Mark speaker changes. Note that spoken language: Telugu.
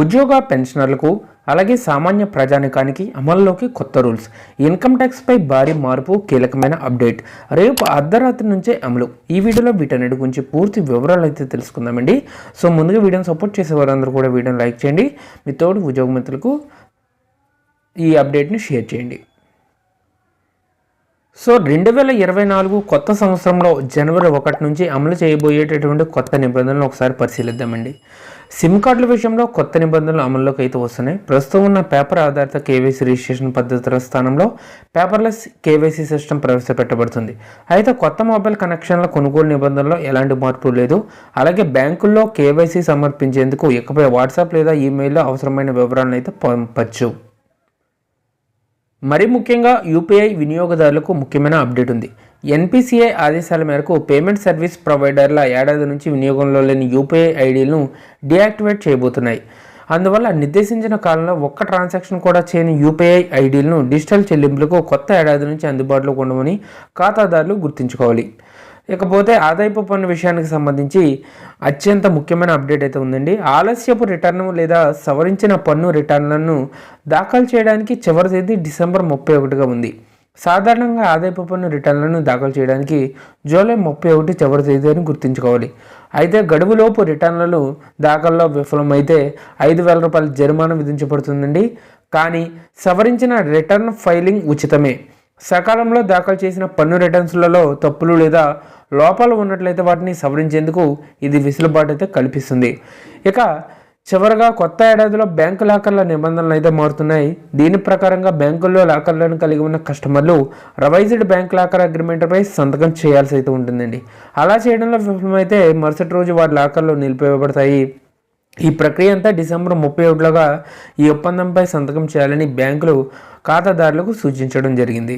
Speaker 1: ఉద్యోగ పెన్షనర్లకు అలాగే సామాన్య ప్రజానికానికి అమల్లోకి కొత్త రూల్స్. ఇన్కమ్ ట్యాక్స్పై భారీ మార్పు కీలకమైన అప్డేట్. రేపు అర్ధరాత్రి నుంచే అమలు. ఈ వీడియోలో వీటన్నిటి గురించి పూర్తి వివరాలు అయితే తెలుసుకుందామండి. సో ముందుగా వీడియోని సపోర్ట్ చేసే వారందరూ కూడా వీడియోని లైక్ చేయండి. మీ తోడు ఉద్యోగ మిత్రులకు ఈ అప్డేట్ని షేర్ చేయండి. సో రెండు వేల ఇరవై నాలుగు కొత్త సంవత్సరంలో జనవరి ఒకటి నుంచి అమలు చేయబోయేటటువంటి కొత్త నిబంధనలు ఒకసారి పరిశీలిద్దామండి. సిమ్ కార్డుల విషయంలో కొత్త నిబంధనలు అమల్లోకి అయితే వస్తున్నాయి. ప్రస్తుతం ఉన్న పేపర్ ఆధారిత కేవైసీ రిజిస్ట్రేషన్ పద్ధతుల స్థానంలో పేపర్లెస్ కేవైసీ సిస్టమ్ ప్రవేశపెట్టబడుతుంది. అయితే కొత్త మొబైల్ కనెక్షన్ల కొనుగోలు నిబంధనలో ఎలాంటి మార్పు లేదు. అలాగే బ్యాంకుల్లో కేవైసీ సమర్పించేందుకు ఇకపై వాట్సాప్ లేదా ఈమెయిల్లో అవసరమైన వివరాలను అయితే పంపచ్చు. మరి ముఖ్యంగా యూపీఐ వినియోగదారులకు ముఖ్యమైన అప్డేట్ ఉంది. ఎన్పిసిఐ ఆదేశాల మేరకు పేమెంట్ సర్వీస్ ప్రొవైడర్ల ఏడాది నుంచి వినియోగంలో లేని యూపీఐ ఐడీలను డియాక్టివేట్ చేయబోతున్నాయి. అందువల్ల నిర్దేశించిన కాలంలో ఒక్క ట్రాన్సాక్షన్ కూడా చేయని యూపీఐ ఐడీలను డిజిటల్ చెల్లింపులకు కొత్త ఏడాది నుంచి అందుబాటులో ఉండమని ఖాతాదారులు గుర్తుంచుకోవాలి. ఇకపోతే ఆదాయపు పన్ను విషయానికి సంబంధించి అత్యంత ముఖ్యమైన అప్డేట్ అయితే ఉందండి. ఆలస్యపు రిటర్న్ లేదా సవరించిన పన్ను రిటర్న్లను దాఖలు చేయడానికి చివరి తేదీ డిసెంబర్ ముప్పై ఒకటిగా ఉంది. సాధారణంగా ఆదాయపు పన్ను రిటర్న్లను దాఖలు చేయడానికి జూలై ముప్పై ఒకటి చివరి తేదీ అని గుర్తుంచుకోవాలి. అయితే గడువులోపు రిటర్న్లను దాఖల్లో విఫలమైతే ఐదు వేల రూపాయల జరిమానా విధించబడుతుందండి. కానీ సవరించిన రిటర్న్ ఫైలింగ్ ఉచితమే. సకాలంలో దాఖలు చేసిన పన్ను రిటర్న్స్లలో తప్పులు లేదా లోపాలు ఉన్నట్లయితే వాటిని సవరించేందుకు ఇది వెసులుబాటు అయితే కల్పిస్తుంది. ఇక చివరగా కొత్త ఏడాదిలో బ్యాంకు లాకర్ల నిబంధనలు అయితే మారుతున్నాయి. దీని ప్రకారంగా బ్యాంకుల్లో లాకర్లను కలిగి ఉన్న కస్టమర్లు రివైజ్డ్ బ్యాంక్ లాకర్ అగ్రిమెంట్పై సంతకం చేయాల్సి అయితే ఉంటుందండి. అలా చేయడంలో విఫలమైతే మరుసటి రోజు వారి లాకర్లు నిలిపివేయబడతాయి. ఈ ప్రక్రియ అంతా డిసెంబర్ ముప్పై ఒకటిలోగా ఈ ఒప్పందంపై సంతకం చేయాలని బ్యాంకులు ఖాతాదారులకు సూచించడం జరిగింది.